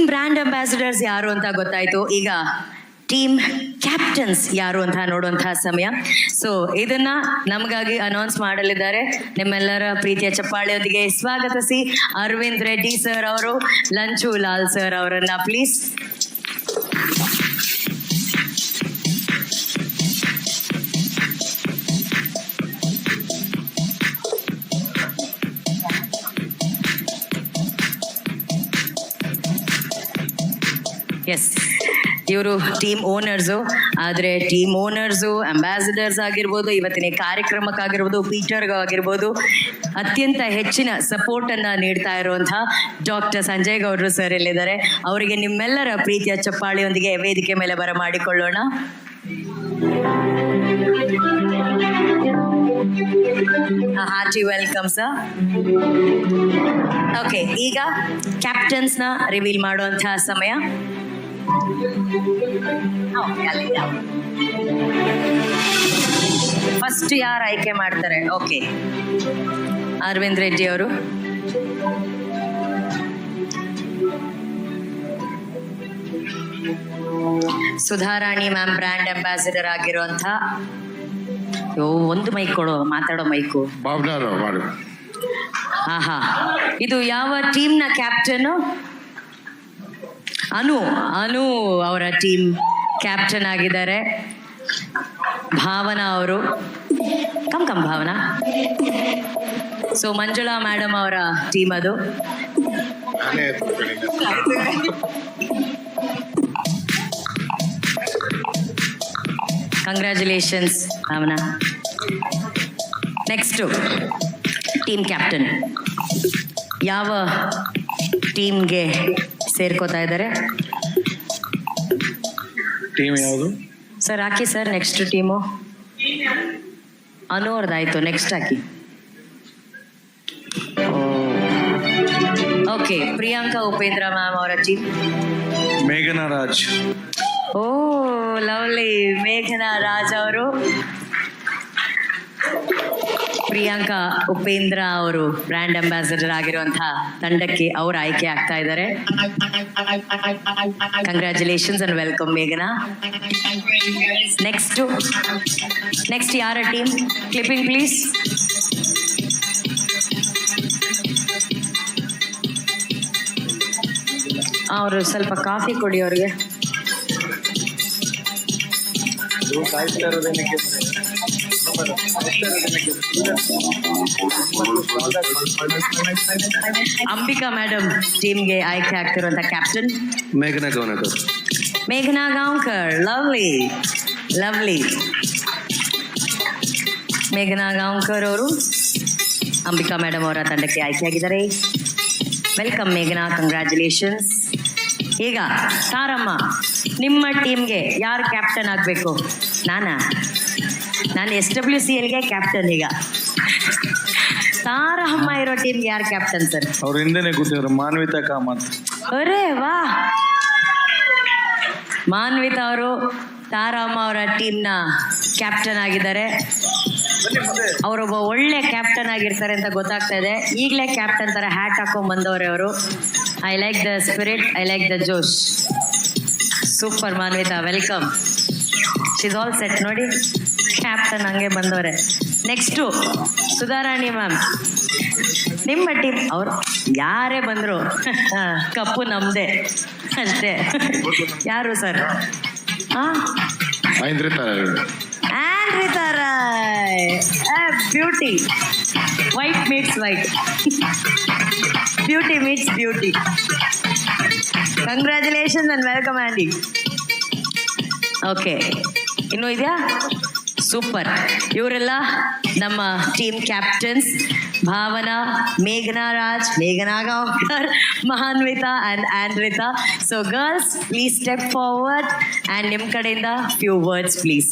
Team brand ambassadors ಯಾರು ಅಂತ ಗೊತ್ತಾಯ್ತು. ಈಗ ಟೀಮ್ ಕ್ಯಾಪ್ಟನ್ಸ್ ಯಾರು ಅಂತ ನೋಡುವಂತಹ ಸಮಯ. ಸೊ ಇದನ್ನ ನಮಗಾಗಿ ಅನೌನ್ಸ್ ಮಾಡಲಿದ್ದಾರೆ. ನಿಮ್ಮೆಲ್ಲರ ಪ್ರೀತಿಯ ಚಪ್ಪಾಳೆಯೊಂದಿಗೆ ಸ್ವಾಗತಿಸಿ ಅರವಿಂದ್ ರೆಡ್ಡಿ ಸರ್ ಅವರು, ಲಂಚು ಲಾಲ್ ಸರ್ ಅವರನ್ನ. ಪ್ಲೀಸ್ ಎಸ್ ಇವರು ಟೀಮ್ ಓನರ್ಸು ಆದರೆ ಟೀಮ್ ಓನರ್ಸು ಅಂಬಾಸಿಡರ್ಸ್ ಆಗಿರ್ಬೋದು, ಇವತ್ತಿನ ಕಾರ್ಯಕ್ರಮಕ್ಕಾಗಿರ್ಬೋದು ಪೀಟರ್ಗಾಗಿರ್ಬೋದು ಅತ್ಯಂತ ಹೆಚ್ಚಿನ ಸಪೋರ್ಟನ್ನು ನೀಡ್ತಾ ಇರುವಂತಹ ಡಾಕ್ಟರ್ ಸಂಜಯ್ ಗೌಡ್ರು ಸರ್ ಇಲ್ಲಿದ್ದಾರೆ. ಅವರಿಗೆ ನಿಮ್ಮೆಲ್ಲರ ಪ್ರೀತಿಯ ಚಪ್ಪಾಳಿಯೊಂದಿಗೆ ವೇದಿಕೆ ಮೇಲೆ ಬರಮಾಡಿಕೊಳ್ಳೋಣ ಹಾರ್ಟಿ ವೆಲ್ಕಮ್ ಸರ್ ಓಕೆ ಈಗ ಕ್ಯಾಪ್ಟನ್ಸ್ನ ರಿವೀಲ್ ಮಾಡುವಂತಹ ಸಮಯ. ಫಸ್ಟ್ ಯಾರು ಆಯ್ಕೆ ಮಾಡ್ತಾರೆ? ಓಕೆ ಅರವಿಂದ್ ರೆಡ್ಡಿ ಅವರು. ಸುಧಾರಾಣಿ ಮ್ಯಾಮ್ ಬ್ರ್ಯಾಂಡ್ ಅಂಬಾಸಿಡರ್ ಆಗಿರುವಂತ ಒಂದು ಮೈಕ್ ಕೊಡು ಮಾತಾಡೋ ಮೈಕು ಹಾ ಹಾ ಇದು ಯಾವ ಟೀಮ್ನ ಕ್ಯಾಪ್ಟನ್ ಅನು ಅನು ಅವರ ಟೀಮ್ ಕ್ಯಾಪ್ಟನ್ ಆಗಿದ್ದಾರೆ. ಭಾವನಾ ಅವರು. Come come Bhavana. So Manjula madam ಅವರ ಟೀಮ್ ಅದು. Congratulations Bhavana. Next team captain ಯಾವ ಟೀಮ್ಗೆ ಸೇರ್ಕೋತಾ ಇದ್ದಾರೆ. ಟೀಮ್ ಯಾವುದು? ಸರ್ ಹಾಕಿ ಸರ್ ನೆಕ್ಸ್ಟ್ ಟೀಮು ಅನು ಅವ್ರದ್ದಾಯ್ತು ನೆಕ್ಸ್ಟ್ ಹಾಕಿ. ಓಕೆ ಪ್ರಿಯಾಂಕಾ ಉಪೇಂದ್ರ ಮ್ಯಾಮ್ ಅವರ ಚೀಫ್ ಮೇಘನಾ ರಾಜ್ ಓ ಲವ್ಲಿ ಮೇಘನಾ ರಾಜ್ ಅವರು. ಪ್ರಿಯಾಂಕಾ ಉಪೇಂದ್ರ ಅವರು ಬ್ರ್ಯಾಂಡ್ ಅಂಬಾಸಿಡರ್ ಆಗಿರುವಂತಹ ತಂಡಕ್ಕೆ ಅವರು ಆಯ್ಕೆ ಆಗ್ತಾ ಇದ್ದಾರೆ. ಕಂಗ್ರ್ಯಾಚುಲೇಷನ್ಸ್ ಅಂಡ್ ವೆಲ್ಕಮ್ ಮೇಘನಾ. ನೆಕ್ಸ್ಟ್ ನೆಕ್ಸ್ಟ್ ಯಾರ ಟೀಮ್ ಕ್ಲಿಪಿಂಗ್ ಪ್ಲೀಸ್ ಅವರು ಸ್ವಲ್ಪ ಕಾಫಿ ಕೊಡಿ ಅವ್ರಿಗೆ. ಅಂಬಿಕಾ ಮೇಡಮ್ ಟೀಮ್ಗೆ ಆಯ್ಕೆ ಆಗ್ತಿರುವಂತ ಕ್ಯಾಪ್ಟನ್ ಮೇಘನಾ ಗೌನಕರ್ ಮೇಘನಾ ಗಾಂವ್ಕರ್ ಲವ್ಲಿ ಲವ್ಲಿ ಮೇಘನಾ ಗಾಂವ್ಕರ್ ಅವರು ಅಂಬಿಕಾ ಮೇಡಮ್ ಅವರ ತಂಡಕ್ಕೆ ಆಯ್ಕೆಯಾಗಿದ್ದಾರೆ ವೆಲ್ಕಮ್ ಮೇಘನಾ ಕಂಗ್ರ್ಯಾಚುಲೇಷನ್ಸ್ ಈಗ ತಾರಮ್ಮ ನಿಮ್ಮ ಟೀಮ್ಗೆ ಯಾರು ಕ್ಯಾಪ್ಟನ್ ಆಗಬೇಕು? ನಾನಾ? ನಾನು ಎಸ್ ಡಬ್ಲ್ಯೂ ಸಿ ಎಲ್ಗೆ ಕ್ಯಾಪ್ಟನ್ ಈಗ. ತಾರಮ್ಮ ಇರೋ ಟೀಮ್ ಯಾರು ಕ್ಯಾಪ್ಟನ್ ಸರ್ ಅವ್ರ ಹಿಂದೆನೆ ಕೂತಿದ್ರು ಮಾನ್ವಿತಾ ಕಾಮತ್. ಅರೇ ವಾ. ಮಾನವಿತ ಅವರು ತಾರಮ್ಮ ಅವರ ಟೀಮ್ನ ಕ್ಯಾಪ್ಟನ್ ಆಗಿದ್ದಾರೆ. ಅವರೊಬ್ಬ ಒಳ್ಳೆ ಕ್ಯಾಪ್ಟನ್ ಆಗಿರ್ತಾರೆ ಅಂತ ಗೊತ್ತಾಗ್ತಾ ಇದೆ. ಈಗಲೇ ಕ್ಯಾಪ್ಟನ್ ತರ ಹ್ಯಾಟ್ ಹಾಕೊಂಡ್ ಬಂದವ್ರೆ ಅವರು. I like the spirit I like the josh. Super Manvitha welcome she's all set ನೋಡಿ. ಕ್ಯಾಪ್ಟನ್ ಹಂಗೆ ಬಂದವ್ರೆ. ನೆಕ್ಸ್ಟು ಸುಧಾರಾಣಿ ಮ್ಯಾಮ್ ನಿಮ್ಮ ಟೀಮ್ ಅವರು ಯಾರೇ ಬಂದರು, ಕಪ್ಪು ನಮ್ಮದೇ ಅಷ್ಟೇ. ಯಾರು ಸರ್ ಹಾಂ beauty white meets white beauty meets beauty congratulation and welcome Andy okay ಇನ್ನೂ ಇದೆಯಾ? ಸೂಪರ್ ಇವರೆಲ್ಲ ನಮ್ಮ ಟೀಮ್ ಕ್ಯಾಪ್ಟನ್ಸ್ ಭಾವನಾ ಮೇಘನಾ ರಾಜ್ ಮೇಘನಾ Gaonkar ಮಹಾನ್ವಿತಾ and Andrita so girls please step forward and ನಿಮ್ಮ ಕಡೆಯಿಂದ ಫ್ಯೂ ವರ್ಡ್ಸ್ ಪ್ಲೀಸ್